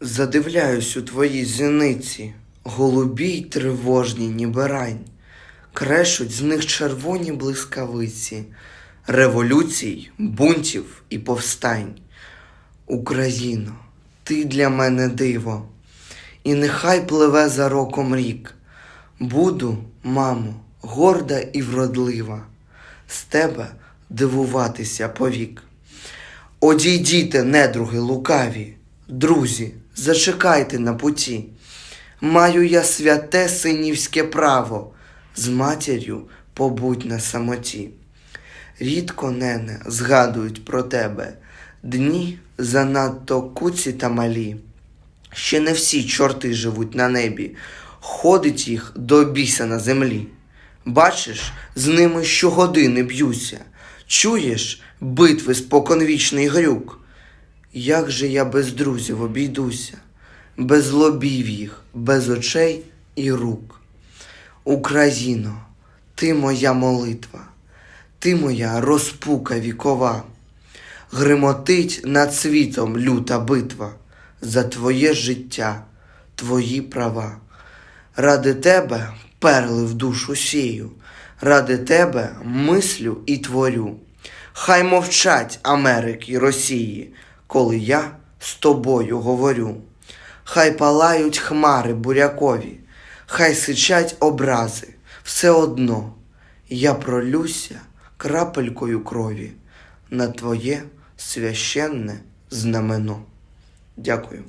Задивляюсь у твої зіниці, голубі й тривожні, ніби рань. Крешуть з них червоні блискавиці, революцій, бунтів і повстань. Україно, ти для мене диво, і нехай пливе за роком рік. Буду, мамо, горда і вродлива, з тебе дивуватися повік. Одійдіте, недруги лукаві, друзі, зачекайте на путі. Маю я святе синівське право, з матір'ю побудь на самоті. Рідко, нене, згадують про тебе, дні занадто куці та малі. Ще не всі чорти живуть на небі, ходить їх до біса на землі. Бачиш, з ними щогодини б'юся, чуєш битви споконвічний грюк. Як же я без друзів обійдуся, без лобів їх, без очей і рук. Україно, ти моя молитва, ти моя розпука вікова. Гримотить над світом люта битва за твоє життя, твої права. Ради тебе перли в душу сію, ради тебе мислю і творю. Хай мовчать Америки Росії, коли я з тобою говорю. Хай палають хмари бурякові, хай сичать образи, все одно я пролюся крапелькою крові на твоє священне знамено. Дякую.